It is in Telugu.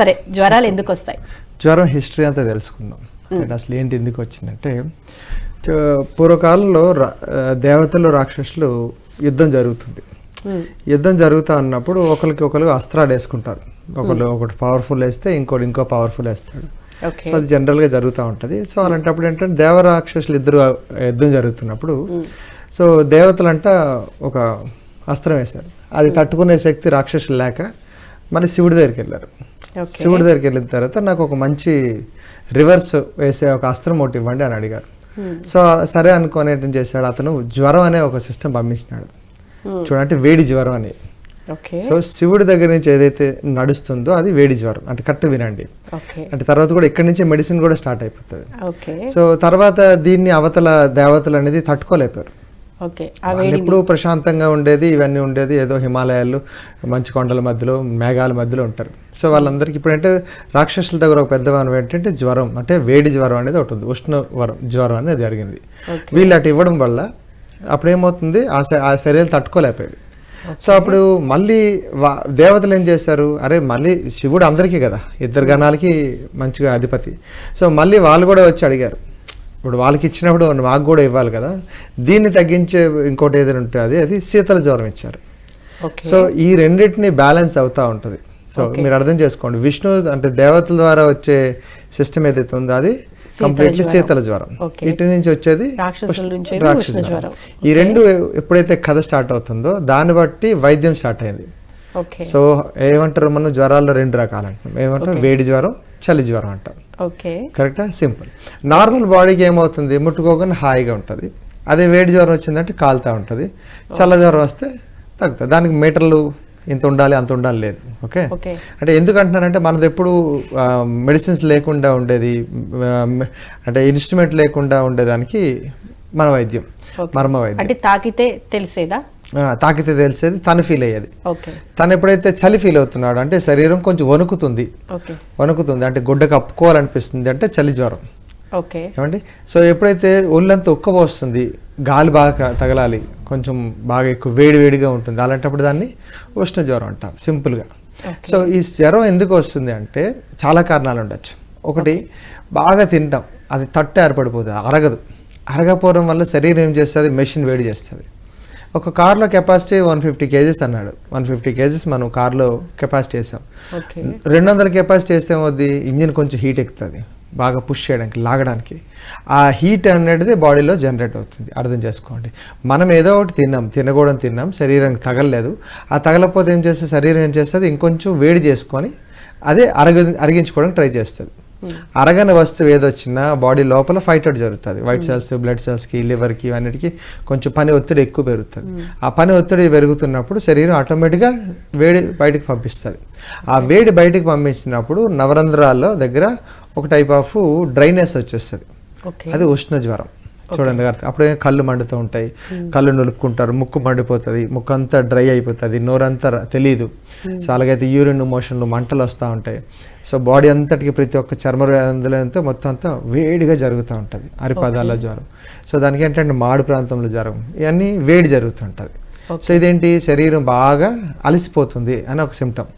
సరే జ్వరాలు ఎందుకు వస్తాయి జ్వరం హిస్టరీ అంతా తెలుసుకుందాం. అంటే అసలు ఏంటి ఎందుకు వచ్చిందంటే పూర్వకాలంలో దేవతలు రాక్షసులు యుద్ధం జరుగుతుంది. యుద్ధం జరుగుతా ఉన్నప్పుడు ఒకరికి ఒకరు అస్త్రాలు వేసుకుంటారు. ఒకళ్ళు ఒకటి పవర్ఫుల్ వేస్తే ఇంకోటి ఇంకో పవర్ఫుల్ వేస్తాడు. సో అది జనరల్గా జరుగుతూ ఉంటుంది. సో అలాంటప్పుడు ఏంటంటే దేవరాక్షసులు ఇద్దరు యుద్ధం జరుగుతున్నప్పుడు సో దేవతలంట ఒక అస్త్రం వేశారు. అది తట్టుకునే శక్తి రాక్షసులు లేక మళ్ళీ శివుడి దగ్గరికి వెళ్ళారు. శివుడి దగ్గరికి వెళ్ళిన తర్వాత నాకు ఒక మంచి రివర్స్ వేసే ఒక అస్త్రం ఒకటి ఇవ్వండి అని అడిగారు. సో సరే అనుకొని చేశాడు. అతను జ్వరం అనే ఒక సిస్టమ్ పంపించినాడు. చూడంటే వేడి జ్వరం అని. సో శివుడి దగ్గర నుంచి ఏదైతే నడుస్తుందో అది వేడి జ్వరం. అంటే కరెక్ట్ వినండి. అంటే తర్వాత కూడా ఇక్కడి నుంచే మెడిసిన్ కూడా స్టార్ట్ అయిపోతుంది. సో తర్వాత దీన్ని అవతల దేవతలు అనేది తట్టుకోలేపారు ఓకే. ఎప్పుడూ ప్రశాంతంగా ఉండేది ఇవన్నీ ఉండేది ఏదో హిమాలయాలు మంచి కొండల మధ్యలో మేఘాల మధ్యలో ఉంటారు. సో వాళ్ళందరికీ ఇప్పుడు అంటే రాక్షసుల దగ్గర ఒక పెద్ద వనం ఏంటంటే జ్వరం అంటే వేడి జ్వరం అనేది ఒకటి ఉంది. ఉష్ణ వరం జ్వరం అనేది జరిగింది. వీళ్ళు అటు ఇవ్వడం వల్ల అప్పుడు ఏమవుతుంది ఆ ఆ శరీరాలు తట్టుకోలేకపోయాడు సో అప్పుడు మళ్ళీ వా- దేవతలు ఏం చేశారు? అరే మళ్ళీ శివుడు అందరికీ కదా ఇద్దరు గణాలకి మంచిగా అధిపతి. సో మళ్ళీ వాళ్ళు కూడా వచ్చి అడిగారు. ఇప్పుడు వాళ్ళకి ఇచ్చినప్పుడు మాకు కూడా ఇవ్వాలి కదా. దీన్ని తగ్గించే ఇంకోటి ఏదైనా ఉంటుంది అది శీతల జ్వరం ఇచ్చారు. సో ఈ రెండింటిని బ్యాలెన్స్ అవుతా ఉంటుంది. సో మీరు అర్థం చేసుకోండి. విష్ణు అంటే దేవతల ద్వారా వచ్చే సిస్టమ్ ఏదైతే ఉందో అది కంప్లీట్లీ శీతల జ్వరం. ఇటు నుంచి వచ్చేది రాక్షస జ్వరం. ఈ రెండు ఎప్పుడైతే కథ స్టార్ట్ అవుతుందో దాన్ని బట్టి వైద్యం స్టార్ట్ అయింది. సో ఏమంటారు మనం? జ్వరాల్లో రెండు రకాలు అంటాం ఏమంటాం? వేడి జ్వరం చలి జ్వరం అంటాం. ఓకే. కరెక్టా? సింపుల్. నార్మల్ బాడీకి ఏమవుతుంది? ముట్టుకోగానే హాయిగా ఉంటుంది. అదే వేడి జ్వరం వచ్చిందంటే కాలుతూ ఉంటుంది. చల్ల జ్వరం వస్తే తగ్గుతుంది దానికి మీటర్లు ఇంత ఉండాలి అంత ఉండాలి లేదు. ఓకే? అంటే ఎందుకు అంటున్నానంటే మనది ఎప్పుడు మెడిసిన్స్ లేకుండా ఉండేది అంటే ఇన్స్ట్రుమెంట్ లేకుండా ఉండేదానికి మన వైద్యం. మర్మ వైద్యం. అంటే తాకితే తెలిసేదా? తాకితే తెలిసేది తను ఫీల్ అయ్యేది. ఓకే. తను ఎప్పుడైతే చలి ఫీల్ అవుతున్నాడు అంటే శరీరం కొంచెం వణుకుతుంది. వణుకుతుంది అంటే గుడ్డ కప్పుకోవాలనిపిస్తుంది అంటే చలి జ్వరం. ఓకే. ఏమండి? సో ఎప్పుడైతే ఒళ్ళంతా ఉక్కబోస్తుంది గాలి బాగా తగలాలి కొంచెం బాగా ఎక్కువ వేడి వేడిగా ఉంటుంది అలాంటప్పుడు దాన్ని ఉష్ణ జ్వరం అంటాం సింపుల్గా సో ఈ జ్వరం ఎందుకు వస్తుంది అంటే చాలా కారణాలు ఉండొచ్చు. ఒకటి బాగా తింటాం అది తట్టు ఏర్పడిపోతుంది అరగదు. అరగపోవడం వల్ల శరీరం ఏం చేస్తుంది? మెషిన్ వేడి చేస్తుంది. ఒక కార్లో కెపాసిటీ వన్ ఫిఫ్టీ కేజెస్ అన్నాడు. వన్ ఫిఫ్టీ కేజెస్ మనం కార్లో కెపాసిటీ వేసాం. రెండు వందల కెపాసిటీ వేస్తే ఏమవుద్ది? ఇంజిన్ కొంచెం హీట్ ఎక్కుతుంది. బాగా పుష్ చేయడానికి లాగడానికి. ఆ హీట్ అనేది బాడీలో జనరేట్ అవుతుంది. అర్థం చేసుకోండి. మనం ఏదో ఒకటి తిన్నాం తినకూడదు తిన్నాం శరీరానికి తగలలేదు. ఆ తగలకపోతే ఏం చేస్తే శరీరం ఏం చేస్తుంది? ఇంకొంచెం వేడి చేసుకొని అదే అరగ అరిగించుకోవడానికి ట్రై చేస్తుంది. అరగని వస్తువు ఏదొచ్చినా బాడీ లోపల ఫైట్ అవుట్ జరుగుతుంది. వైట్ సెల్స్ బ్లడ్ సెల్స్కి లివర్కి ఇవన్నిటికి కొంచెం పని ఒత్తిడి ఎక్కువ పెరుగుతుంది. ఆ పని ఒత్తిడి పెరుగుతున్నప్పుడు శరీరం ఆటోమేటిక్గా వేడి బయటకు పంపిస్తుంది. ఆ వేడి బయటకు పంపించినప్పుడు నవరంధ్రాల్లో దగ్గర ఒక టైప్ ఆఫ్ డ్రైనెస్ వచ్చేస్తుంది. అది ఉష్ణ జ్వరం. చూడండి అప్పుడే కళ్ళు మండుతూ ఉంటాయి. కళ్ళు నులుపుకుంటారు ముక్కు మండిపోతుంది ముక్కు అంతా డ్రై అయిపోతుంది నోరంతా ర- తెలీదు. సో అలాగైతే యూరిన్ మోషన్లు మంటలు వస్తూ ఉంటాయి. సో బాడీ అంతటికి ప్రతి ఒక్క చర్మ వ్యాధులు అంతా మొత్తం అంతా వేడిగా జరుగుతూ ఉంటుంది అరిపాదాల జ్వరం. సో దానికి ఏంటంటే మాడు ప్రాంతంలో జ్వరం ఇవన్నీ వేడి జరుగుతుంటుంది సో ఇదేంటి? శరీరం బాగా అలసిపోతుంది అని ఒక సిమ్టమ్